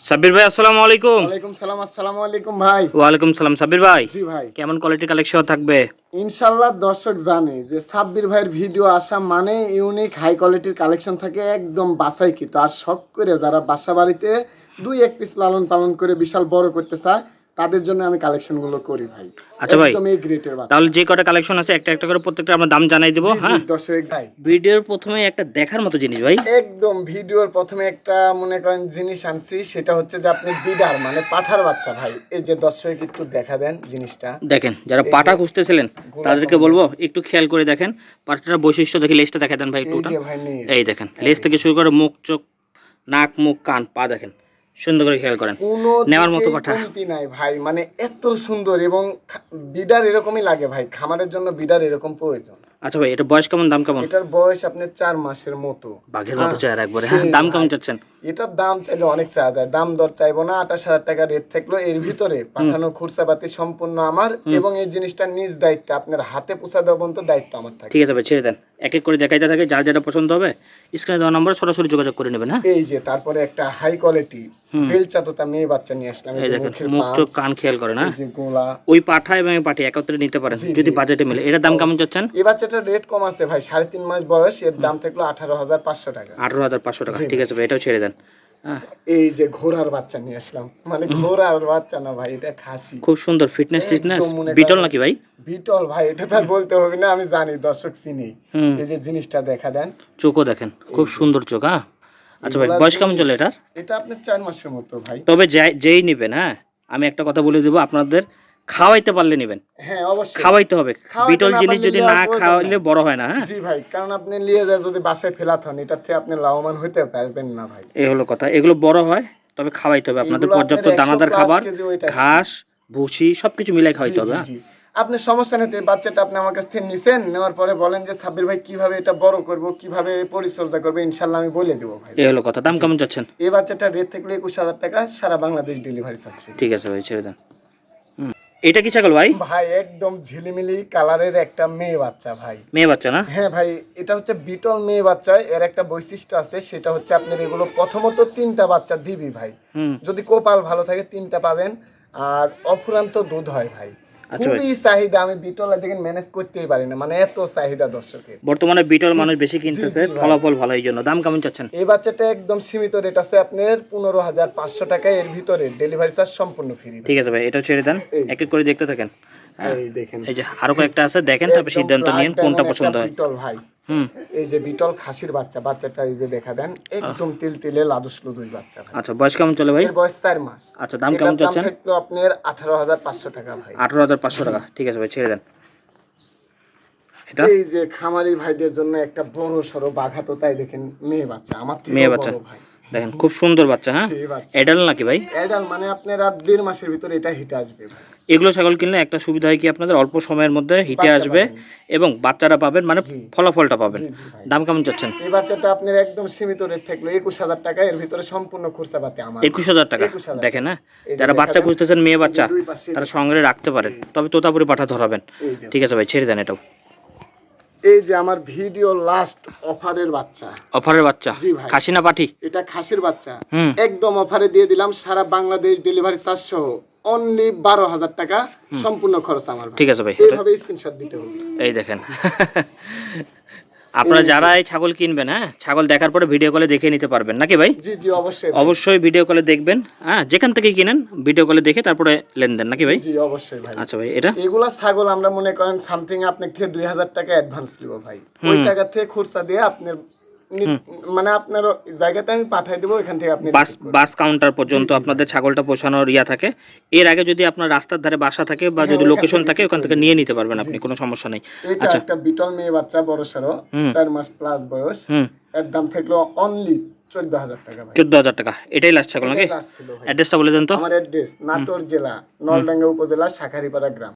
সাব্বির ভাই আসসালামু আলাইকুম। ওয়ালাইকুম সালাম আসসালামু আলাইকুম ভাই। ওয়ালাইকুম সালাম সাব্বির ভাই। জি ভাই। কেমন কোয়ালিটি কালেকশন থাকবে? ইনশাআল্লাহ দর্শক জানে যে সাব্বির ভাইয়ের ভিডিও আসা মানে ইউনিক হাই কোয়ালিটির কালেকশন থাকে একদম বাসাইকৃত আর শখ করে যারা বাসা বাড়িতে দুই এক পিস লালন পালন করে বিশাল বড় করতে চায় তাদের জন্য আমি কালেকশনগুলো করি ভাই। আচ্ছা ভাই। একদম এই গ্রেটের বাচ্চা। তাহলে যে কটা কালেকশন আছে একটা একটা করে প্রত্যেকটা আমরা দাম জানাই দেবো হ্যাঁ? দর্শক ভাই। ভিডিওর প্রথমে একটা দেখার মতো জিনিস ভাই। একদম ভিডিওর প্রথমে একটা মনে করেন জিনিস আনছি সেটা হচ্ছে যে আপনি বিডার মানে পাঠার বাচ্চা ভাই। এই যে দর্শক একটু দেখা দেন জিনিসটা। দেখেন যারা পাটা খুঁজতেছিলেন তাদেরকে বলব একটু খেয়াল করে দেখেন। পাটার বৈশিষ্ট্য দেখে লেজটা দেখা দেন ভাই একটু এই দেখেন লেজ থেকে শুরু করে মুখ চোখ নাক মুখ কান পা দেখেন। সুন্দর করে খেয়াল করেন। নেওয়ার মতো কথা। নাই ভাই মানে এত সুন্দর এবং বিডার এরকমই লাগে ভাই খামারের জন্য বিডার এরকম প্রয়োজন। আচ্ছা ভাই এটা বয়স কেমন দাম কেমন? এটার বয়স আপনার চার মাসের মতো। বাঘের মতো চেহারা একবারে। হ্যাঁ দাম কেমন চাচ্ছেন? এটার দাম চাইলে অনেক চাওয়া যায়। দাম দর চাইব না আঠাশ হাজার টাকা রেট থাকল। এর ভিতরে পাঠানো খুরসাপাতি সম্পূর্ণ আমার এবং এই জিনিসটা নিজ দায়িত্বে আপনার হাতে পোষা দেওয়া পর্যন্ত দায়িত্ব আমার থাকে। ঠিক আছে ভাই ছেড়ে দেন। এক এক করে দেখাইতে থাকে যার যেটা পছন্দ হবে স্ক্রিনে দেওয়া নম্বর সরাসরি যোগাযোগ করে নেবেন হ্যাঁ? এই যে তারপরে একটা হাই কোয়ালিটি বেলচা তোতা মেয়ে বাচ্চা নিয়ে আসলাম এই দেখেন মুখ চোখ কান খেয়াল করে হ্যাঁ? এই যে গোলা। ওই পাঠা এবং পাঠি একত্রে নিতে পারেন যদি বাজেটে মিলে। এটার দাম কেমন চাচ্ছেন? এই বাচ্চাটার রেট কম আছে ভাই সাড়ে তিন মাস বয়স এর দাম থাকল আঠারো হাজার পাঁচশো টাকা। আঠারো হাজার পাঁচশো টাকা ঠিক আছে ভাই এটাও ছেড়ে দেন। হ্যাঁ এই যে ঘোড়ার বাচ্চা নিয়ে আসলাম। মানে ঘোড়ার বাচ্চা না ভাই এটা খাসি। খুব সুন্দর ফিটনেস ফিটনেস বিটল নাকি ভাই? বিটল ভাই এটা তার বলতে হবে না আমি জানি দর্শক চিনি। এই যে জিনিসটা দেখা দেন। চোখও দেখেন খুব সুন্দর চোখ হ্যাঁ? আচ্ছা ভাই বয়স কেমন চলে এটা এটা আপনার চার মাসের মতো ভাই। তবে যাই- যেই নেবেন হ্যাঁ? আমি একটা কথা বলে দেবো আপনাদের। খাওয়াইতে পারলে নেবেন। হ্যাঁ অবশ্যই। খাওয়াইতে হবে। বিটল জিনিস যদি না খাওয়াইলে বড় হয় না হ্যাঁ? জি ভাই কারণ আপনি নিয়ে যায় যদি বাসায় ফেলাত হন এটার থেকে আপনি লাভবান হতে পারবেন না ভাই। এই হলো কথা। এগুলো বড় হয় তবে খাওয়াইতে হবে। আপনাদের পর্যাপ্ত আপনার 100 দানাদার খাবার। ঘাস ভুসি সবকিছু মিলাই খাওয়াইতে হবে হ্যাঁ। আপনি সমস্যা নেই বাচ্চাটা আপনি আমার কাছ থেকে নিছেন নেওয়ার পরে বলেন যে সাব্বির ভাই কীভাবে এটা বড় করব কীভাবে পরিচর্যা করব ইনশাল্লাহ আমি বলে দেবো ভাই। এই হলো কথা। দাম কেমন যাচ্ছেন? এই বাচ্চাটা রেট থেকে একুশ হাজার টাকা সারা বাংলাদেশ ডেলিভারি চার্জ ঠিক আছে ভাই ছেড়ে দেন। এটা কি ছাগল ভাই? ভাই একদম ঝিলিমিলি কালারের একটা মেয়ে বাচ্চা ভাই। মেয়ে বাচ্চা না? হ্যাঁ ভাই এটা হচ্ছে বিটল মেয়ে বাচ্চা এর একটা বৈশিষ্ট্য আছে সেটা হচ্ছে আপনার এগুলো প্রথমত তিনটা বাচ্চা দিবি ভাই। যদি কোপাল ভালো থাকে তিনটা পাবেন আর অফুরান্ত দুধ হয় ভাই। খুবই চাহিদা আমি ম্যানেজ করতেই পারি না মানে এত চাহিদা দর্শকের। বর্তমানে বিটল মানুষ বেশি কিনতেছে ফলাফল ভালো এই জন্য। দাম কেমন চাচ্ছেন? এই বাচ্চাটা একদম সীমিত রেট আছে আপনার পনেরো হাজার পাঁচশো টাকা এর ভিতরে ডেলিভারি চার্জ সম্পূর্ণ ফ্রি ঠিক আছে ভাই এটা ছেড়ে দেন। এক এক করে দেখতে থাকেন। এই দেখেন। এই যে আরও কয়েকটা আছে দেখেন তারপর সিদ্ধান্ত নিন কোনটা পছন্দ হয়। বিটল ভাই। এই যে বিটল খাসির বাচ্চা বাচ্চাটা এই যে দেখা দেন একদম তিল তিলে লাদুস লুদুস বাচ্চা আচ্ছা বয়স কেমন চলে ভাই? বয়স চার মাস। আচ্ছা দাম কেমন চলছে চাচ্ছেন? আপনার আঠারো হাজার পাঁচশো টাকা ভাই। আঠারো হাজার পাঁচশো টাকা। ঠিক আছে ভাই ছেড়ে দেন। এটা? এই যে খামারি ভাইদের জন্য একটা বড় সড়ো বাঘা তো তাই দেখেন মেয়ে বাচ্চা আমার মেয়ে বাচ্চা। ভাই। দেখেন খুব সুন্দর বাচ্চা হ্যাঁ? এডাল নাকি ভাই? অ্যাডাল মানে আপনার আর দেড় মাসের ভিতরে এটা হিটে আসবে। এগুলো ছাগল কিনলে একটা সুবিধা হয় কি আপনাদের? অল্প সময়ের মধ্যে হিটে আসবে এবং বাচ্চারা পাবেন মানে ফলাফলটা পাবেন। দাম কেমন চাচ্ছেন? এই বাচ্চাটা আপনার একদম সীমিত রেট থাকল একুশ হাজার টাকা এর ভিতরে সম্পূর্ণ খরচা পাতে আমার। একুশ হাজার টাকা? দেখেন হ্যাঁ? যারা বাচ্চা খুঁজতেছেন মেয়ে বাচ্চা তারা সঙ্গে রাখতে পারেন। তবে তোতাপুরি পাঠা ধরাবেন। ঠিক আছে ভাই ছেড়ে দেন এটাও। এই যে আমার ভিডিও লাস্ট অফারের বাচ্চা। অফারের বাচ্চা? জি ভাই। খাসি না পাঠি? এটা খাসির বাচ্চা। একদম অফারে দিয়ে দিলাম সারা বাংলাদেশ ডেলিভারি চার্জ সহ। অনলি বারো হাজার টাকা সম্পূর্ণ খরচ আমার ঠিক আছে ভাই। এইভাবে স্ক্রিনশট দিতে হবে। এই দেখেন। আপনারা যারা এই ছাগল কিনবেন হ্যাঁ ছাগল দেখার পরে ভিডিও কলে দেখে নিতে পারবেন নাকি ভাই? জি জি অবশ্যই অবশ্যই ভিডিও কলে দেখবেন হ্যাঁ যেখান থেকে কিনেন ভিডিও কলে দেখে তারপরে লেনদেন নাকি ভাই? জি অবশ্যই ভাই। আচ্ছা ভাই এটা? এগুলা ছাগল আমরা মনে করেন সামথিং আপনার থেকে দুই হাজার টাকা অ্যাডভান্স নিব ভাই। ওই টাকা থেকে খরচা দিয়ে আপনার মানে আপনার জায়গাতে আমি পাঠাই দেবো এখান থেকে আপনি বাস বাস কাউন্টার পর্যন্ত আপনাদের ছাগলটা পৌঁছানোর ইয়া থাকে। এর আগে যদি আপনার রাস্তার ধারে বাসা থাকে বা যদি লোকেশন থাকে ওখান থেকে নিয়ে নিতে পারবেন আপনি কোনো সমস্যা নেই। এটা একটা বিটল মেয়ে বাচ্চা বড় সড়ো চার মাস প্লাস বয়স। এর দাম থাকল অনলি চোদ্দ হাজার টাকা ভাই। চোদ্দ হাজার টাকা। এটাই লাস্ট ছাগল নাকি। অ্যাড্রেসটা বলে দেন তো। আমার অ্যাড্রেস নাটোর জেলা নলডাঙ্গা উপজেলা শাখারিপাড়া গ্রাম।